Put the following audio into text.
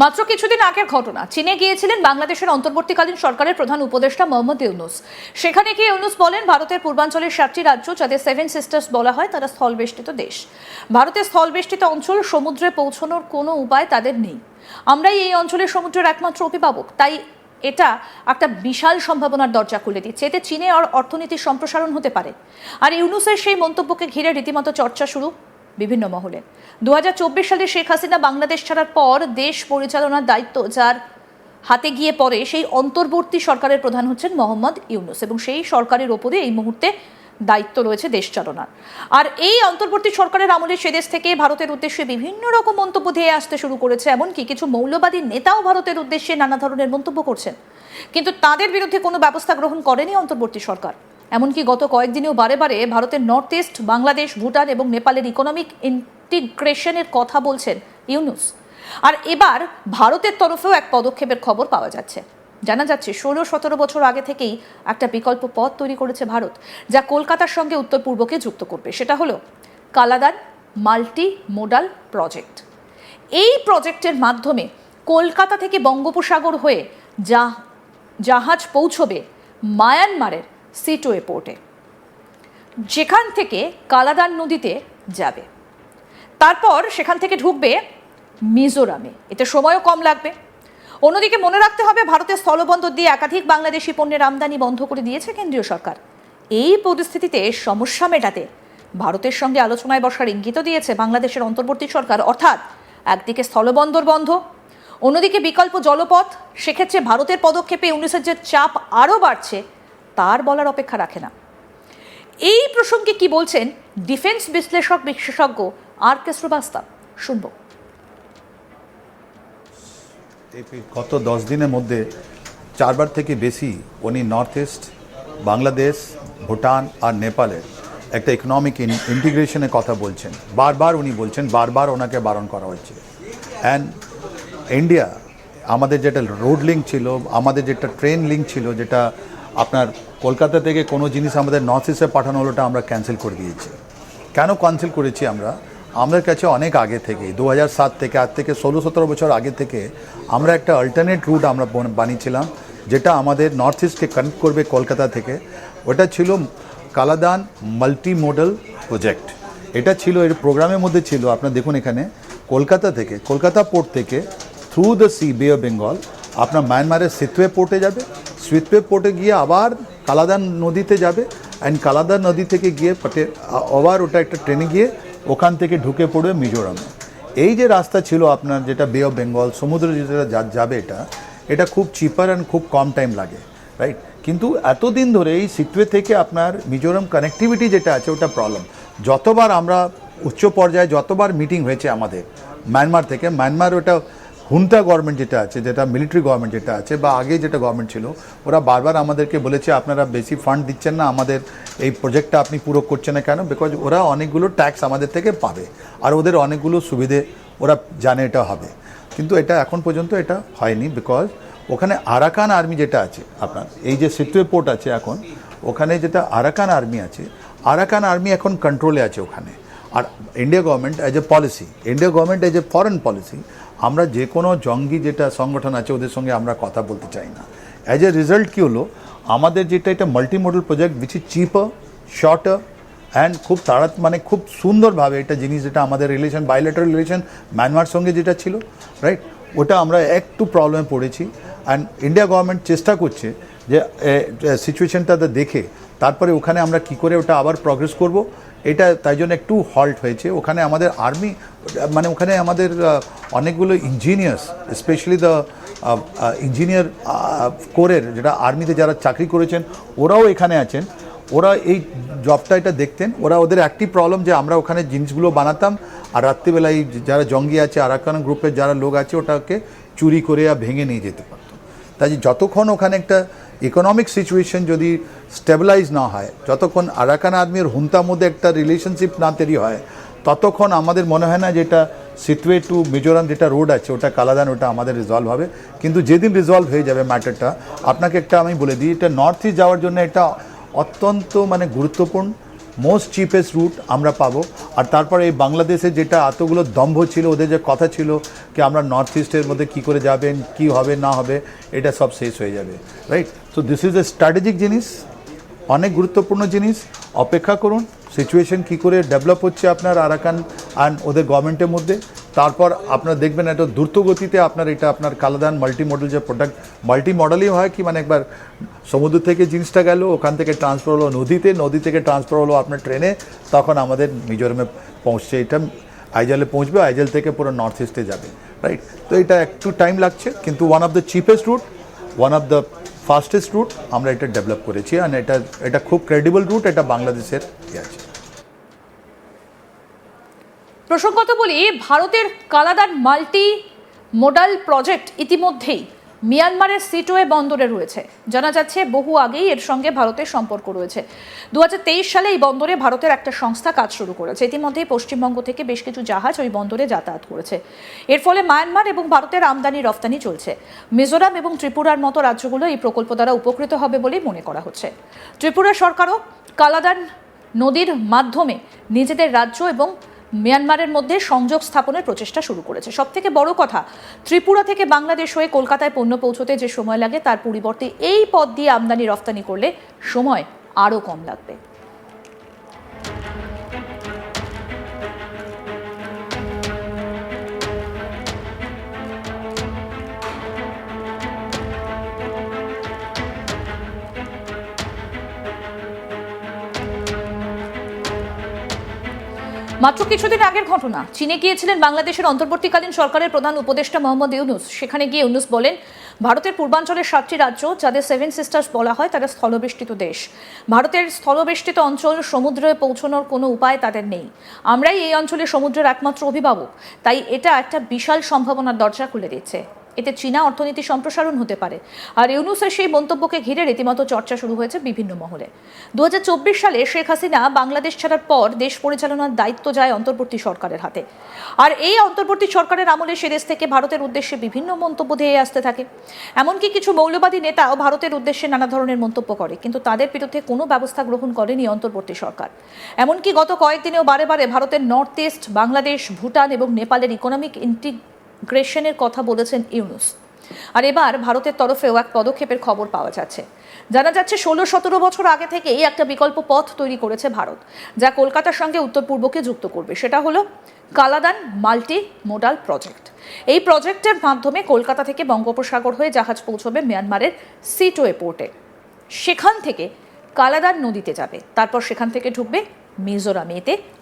মাত্র কিছুদিন আগের ঘটনা। চীনে গিয়েছিলেন বাংলাদেশের অন্তর্বর্তীকালীন সরকারের প্রধান উপদেষ্টা মোহাম্মদ ইউনুস। সেখানে গিয়ে ইউনুস বলেন, ভারতের পূর্বাঞ্চলের সাতটি রাজ্য, যাদের সেভেন সিস্টার্স বলা হয়, তারা স্থলবেষ্টিত দেশ। ভারতের স্থলবেষ্টিত অঞ্চল সমুদ্রে পৌঁছানোর কোনো উপায় তাদের নেই। আমরাই এই অঞ্চলের সমুদ্রের একমাত্র অভিভাবক। তাই এটা একটা বিশাল সম্ভাবনার দরজা খুলে দিচ্ছে। এতে চীনে আর অর্থনীতির সম্প্রসারণ হতে পারে। আর ইউনুসের সেই মন্তব্যকে ঘিরে রীতিমতো চর্চা শুরু। বিভিন্ন মহলে। দুহাজার চব্বিশ সালে শেখ হাসিনা বাংলাদেশ ছাড়ার পর দেশ পরিচালনার দায়িত্ব যার হাতে গিয়ে পরে সেই অন্তর্বর্তী সরকারের প্রধান হচ্ছেন মোহাম্মদ ইউনুস এবং সেই সরকারের ওপরে এই মুহূর্তে দায়িত্ব রয়েছে দেশ চালনার। আর এই অন্তর্বর্তী সরকারের আমলে সে দেশ থেকে ভারতের উদ্দেশ্যে বিভিন্ন রকম মন্তব্য দিয়ে আসতে শুরু করেছে, এমনকি কিছু মৌলবাদী নেতাও ভারতের উদ্দেশ্যে নানা ধরনের মন্তব্য করছেন। কিন্তু তাদের বিরুদ্ধে কোনো ব্যবস্থা গ্রহণ করেনি অন্তর্বর্তী সরকার। এমনকি গত কয়েকদিনেও বারে বারে ভারতের নর্থ ইস্ট বাংলাদেশ ভুটান এবং নেপালের ইকোনমিক ইন্টিগ্রেশনের কথা বলছেন ইউনুস আর এবার ভারতের তরফেও এক পদক্ষেপের খবর পাওয়া যাচ্ছে। জানা যাচ্ছে, ষোলো সতেরো বছর আগে থেকেই একটা বিকল্প পথ তৈরি করেছে ভারত, যা কলকাতার সঙ্গে উত্তর পূর্বকে যুক্ত করবে। সেটা হলো কালাদান মাল্টি মোডাল প্রজেক্ট। এই প্রজেক্টের মাধ্যমে কলকাতা থেকে বঙ্গোপসাগর হয়ে যা জাহাজ পৌঁছবে মায়ানমারের সিটোয়ে পোর্টে যেখান থেকে কালাদান নদীতে যাবে। তারপর সেখান থেকে ঢুকবে মিজোরামে। এতে সময়ও কম লাগবে। অন্যদিকে মনে রাখতে হবে, ভারতের স্থলবন্দর দিয়ে একাধিক বাংলাদেশি পণ্যের আমদানি বন্ধ করে দিয়েছে কেন্দ্রীয় সরকার। এই পরিস্থিতিতে সমস্যা মেটাতে ভারতের সঙ্গে আলোচনায় বসার ইঙ্গিত দিয়েছে বাংলাদেশের অন্তর্বর্তী সরকার। অর্থাৎ, একদিকে স্থলবন্দর বন্ধ, অন্যদিকে বিকল্প জলপথ। সেক্ষেত্রে ভারতের পদক্ষেপে ইউনিসের যে চাপ আরও বাড়ছে তার বলার অপেক্ষা রাখে না। এই প্রসঙ্গে কি বলছেন ডিফেন্স বিশ্লেষক বিশেষজ্ঞ আর কে শ্রীবাস্তব? শুনব। গত দশ দিনের মধ্যে চারবার থেকে বেশি উনি নর্থ ইস্ট, বাংলাদেশ, ভুটান আর নেপালের একটা ইকোনমিক ইন্টিগ্রেশনের কথা বলছেন। বারবার উনি বলছেন, বারবার ওনাকে বারণ করা হচ্ছে অ্যান্ড ইন্ডিয়া আমাদের যেটা রোড লিঙ্ক ছিল, আমাদের যেটা ট্রেন লিঙ্ক ছিল, যেটা আপনার কলকাতা থেকে কোনো জিনিস আমাদের নর্থ ইস্টে পাঠানো হলো ওটা আমরা ক্যান্সেল করে দিয়েছি। কেন ক্যান্সেল করেছি আমরা? আমাদের কাছে অনেক আগে থেকে দু সাত থেকে, আজ থেকে ষোলো সতেরো বছর আগে থেকে আমরা একটা অল্টারনেট রুট আমরা বানিয়েছিলাম, যেটা আমাদের নর্থ ইস্টকে কানেক্ট করবে কলকাতা থেকে। ওটা ছিল কালাদান মাল্টি মডেল প্রজেক্ট এটা ছিল, এর প্রোগ্রামের মধ্যে ছিল, আপনার দেখুন এখানে, কলকাতা থেকে, কলকাতা পোর্ট থেকে through the sea bay of Bengal আপনার মায়ানমারের সিতওয়ে পোর্টে যাবে। সিতওয়ে পোর্টে গিয়ে আবার কালাদান নদীতে যাবে অ্যান্ড কালাদান নদী থেকে গিয়ে পটে আবার ওটা একটা ট্রেনে গিয়ে ওখান থেকে ঢুকে পড়বে মিজোরামে। এই যে রাস্তা ছিল আপনার যেটা বে অফ বেঙ্গল সমুদ্র যেটা যাবে এটা এটা খুব চিপার অ্যান্ড খুব কম টাইম লাগে রাইট কিন্তু এতদিন ধরে এই সিটওয়ে থেকে আপনার মিজোরাম কানেক্টিভিটি যেটা আছে ওটা প্রবলেম যতবার আমরা উচ্চ পর্যায়ে যতবার মিটিং হয়েছে আমাদের মায়ানমার থেকে মায়ানমার ওটা হুন্তা গভর্নমেন্ট যেটা আছে, যেটা মিলিটারি গভর্নমেন্ট যেটা আছে, বা আগে যেটা গভর্নমেন্ট ছিল, ওরা বারবার আমাদেরকে বলেছে, আপনারা বেশি ফান্ড দিচ্ছেন না, আমাদের এই প্রজেক্টটা আপনি পুরো করছেন না কেন? বিকজ ওরা অনেকগুলো ট্যাক্স আমাদের থেকে পাবে, আর ওদের অনেকগুলো সুবিধে ওরা জানে এটা হবে। কিন্তু এটা এখন পর্যন্ত এটা হয়নি বিকজ ওখানে আরাকান আর্মি যেটা আছে, আপনার, এই যে সিটুয়ে পোর্ট আছে এখন, ওখানে যেটা আরাকান আর্মি আছে আরাকান আর্মি এখন কন্ট্রোলে আছে ওখানে। আর India government as a policy India government as a foreign policy আমরা যে কোনো জঙ্গি যেটা সংগঠন আছে, ওদের সঙ্গে আমরা কথা বলতে চাই না। অ্যাজ এ রেজাল্ট কী হলো? আমাদের যেটা, এটা multi model project which is cheaper shorter and খুব তাড়া মানে খুব সুন্দরভাবে এটা জিনিস যেটা আমাদের রিলেশন বাইলেটার রিলেশন মায়ানমার সঙ্গে যেটা ছিল রাইট ওটা আমরা একটু প্রবলেমে পড়েছি। অ্যান্ড ইন্ডিয়া গভর্নমেন্ট চেষ্টা করছে যে সিচুয়েশনটা দেখে, তারপরে ওখানে আমরা কি করে ওটা আবার প্রগ্রেস করব। এটা তাই জন্য একটু হল্ট হয়েছে। ওখানে আমাদের আর্মি মানে ওখানে আমাদের অনেকগুলো ইঞ্জিনিয়ার্স স্পেশালি দ্য ইঞ্জিনিয়ার কোরের যেটা আর্মিতে যারা চাকরি করেছেন, ওরাও এখানে আছেন। ওরা এই জবটা এটা দেখতেন। ওরা ওদের একটি প্রবলেম যে আমরা ওখানে জিনিসগুলো বানাতাম, আর রাত্রিবেলায় যারা জঙ্গি আছে, আরাকান গ্রুপের যারা লোক আছে, ওটাকে চুরি করে আর ভেঙে নিয়ে যেতে পারতো। তাই যতক্ষণ ওখানে একটা ইকোনমিক সিচুয়েশন যদি স্টেবিলাইজ না হয়, যতক্ষণ আরাকান আদমির হুন্তার মধ্যে একটা রিলেশনশিপ না তৈরি হয়, ততক্ষণ আমাদের মনে হয় না যেটা সিটওয়ে টু মিজোরাম যেটা রোড আছে, ওটা কালাদান ওটা আমাদের রিজলভ হবে। কিন্তু যেদিন রিজলভ হয়ে যাবে ম্যাটারটা আপনাকে একটা আমি বলে দিই, এটা নর্থ ইস্ট যাওয়ার জন্য এটা অত্যন্ত মানে গুরুত্বপূর্ণ। মোস্ট চিপেস্ট রুট আমরা পাবো। আর তারপরে এই বাংলাদেশে যেটা এতগুলো দম্ভ ছিল, ওদের যে কথা ছিল কি আমরা নর্থ ইস্টের মধ্যে কী করে যাবেন, কি হবে, না হবে, এটা সব শেষ হয়ে যাবে right so this is a strategic জিনিস, অনেক গুরুত্বপূর্ণ জিনিস। অপেক্ষা করুন সিচুয়েশন কী করে ডেভেলপ হচ্ছে আপনার আরাকান অ্যান্ড ওদের গভর্নমেন্টের মধ্যে। তারপর আপনারা দেখবেন এত দ্রুত গতিতে আপনার এটা, আপনার কালাদান মাল্টি মডেল যে প্রোডাক্ট মাল্টি মডেলই হয় কি মানে একবার সমুদ্র থেকে জিনিসটা গেল, ওখান থেকে ট্রান্সফার হলো নদীতে, নদী থেকে ট্রান্সফার হলো আপনার ট্রেনে তখন আমাদের মিজোরামে পৌঁছছে এটা আইজালে পৌঁছবে, আইজাল থেকে পুরো নর্থ ইস্টে যাবে রাইট তো এটা একটু টাইম লাগছে, কিন্তু one of the cheapest route one of the fastest route আমরা এটা ডেভেলপ করেছি আর এটা এটা খুব ক্রেডিবল রুট এটা বাংলাদেশের ইয়ে আছে। প্রসঙ্গত বলি, ভারতের কালাদান মাল্টি মোডাল প্রজেক্ট ইতিমধ্যেই মিয়ানমারের সিটোয়ে বন্দরে রয়েছে। জানা যাচ্ছে, বহু আগেই এর সঙ্গে ভারতের সম্পর্ক রয়েছে। দু হাজার তেইশ সালে এই বন্দরে ভারতের একটা সংস্থা কাজ শুরু করেছে। ইতিমধ্যেই পশ্চিমবঙ্গ থেকে বেশ কিছু জাহাজ ওই বন্দরে যাতায়াত করেছে। এর ফলে মায়ানমার এবং ভারতের আমদানি রফতানি চলছে। মিজোরাম এবং ত্রিপুরার মতো রাজ্যগুলো এই প্রকল্প দ্বারা উপকৃত হবে বলেই মনে করা হচ্ছে। ত্রিপুরা সরকারও কালাদান নদীর মাধ্যমে নিজেদের রাজ্য এবং মিয়ানমারের মধ্যে সংযোগ স্থাপনের প্রচেষ্টা শুরু করেছে। সব থেকে বড় কথা, ত্রিপুরা থেকে বাংলাদেশ হয়ে কলকাতায় পণ্য পৌঁছতে যে সময় লাগে, তার পরিবর্তে এই পথ দিয়ে আমদানি রফতানি করলে সময় আরও কম লাগবে। মাত্র কিছুদিন আগের ঘটনা। চীনে গিয়েছিলেন বাংলাদেশের অন্তর্বর্তীকালীন সরকারের প্রধান উপদেষ্টা মোহাম্মদ ইউনুস। সেখানে গিয়ে ইউনুস বলেন, ভারতের পূর্বাঞ্চলের সাতটি রাজ্য, যাদের সেভেন সিস্টার্স বলা হয়, তারা স্থলবেষ্টিত দেশ। ভারতের স্থলবেষ্টিত অঞ্চল সমুদ্রে পৌঁছানোর কোনো উপায় তাদের নেই। আমরাই এই অঞ্চলে সমুদ্রের একমাত্র অভিভাবক। তাই এটা একটা বিশাল সম্ভাবনার দরজা খুলে দিচ্ছে। এতে চীনা অর্থনীতি সম্প্রসারণ হতে পারে। আর ইউনুসের সেই মন্তব্যকে ঘিরে রীতিমতো চর্চা শুরু হয়েছে বিভিন্ন মহলে। দুহাজার চব্বিশ সালে শেখ হাসিনা বাংলাদেশ ছাড়ার পর দেশ পরিচালনার দায়িত্ব যায় অন্তর্বর্তী সরকারের হাতে। আর এই অন্তর্বর্তী সরকারের আমলে সে দেশ থেকে ভারতের উদ্দেশ্যে বিভিন্ন মন্তব্য দিয়ে আসতে থাকে। এমনকি কিছু মৌলবাদী নেতাও ভারতের উদ্দেশ্যে নানা ধরনের মন্তব্য করে, কিন্তু তাদের বিরুদ্ধে কোনো ব্যবস্থা গ্রহণ করেনি অন্তর্বর্তী সরকার। এমনকি গত কয়েকদিনেও বারে বারে ভারতের নর্থ ইস্ট, বাংলাদেশ, ভুটান এবং নেপালের ইকোনমিক ইন্টিগ্রেশনের কথা বলেছেন ইউনুস। আর এবার ভারতের তরফেও এক পদক্ষেপের খবর পাওয়া যাচ্ছে। জানা যাচ্ছে, ষোলো সতেরো বছর আগে থেকেই একটা বিকল্প পথ তৈরি করেছে ভারত, যা কলকাতার সঙ্গে উত্তর পূর্বকে যুক্ত করবে। সেটা হলো কালাদান মাল্টি মোডাল প্রজেক্ট। এই প্রজেক্টের মাধ্যমে কলকাতা থেকে বঙ্গোপসাগর হয়ে জাহাজ পৌঁছবে মিয়ানমারের সিটোয়ে পোর্টে। সেখান থেকে কালাদান নদীতে যাবে। তারপর সেখান থেকে ঢুকবে মিজোরামে এতে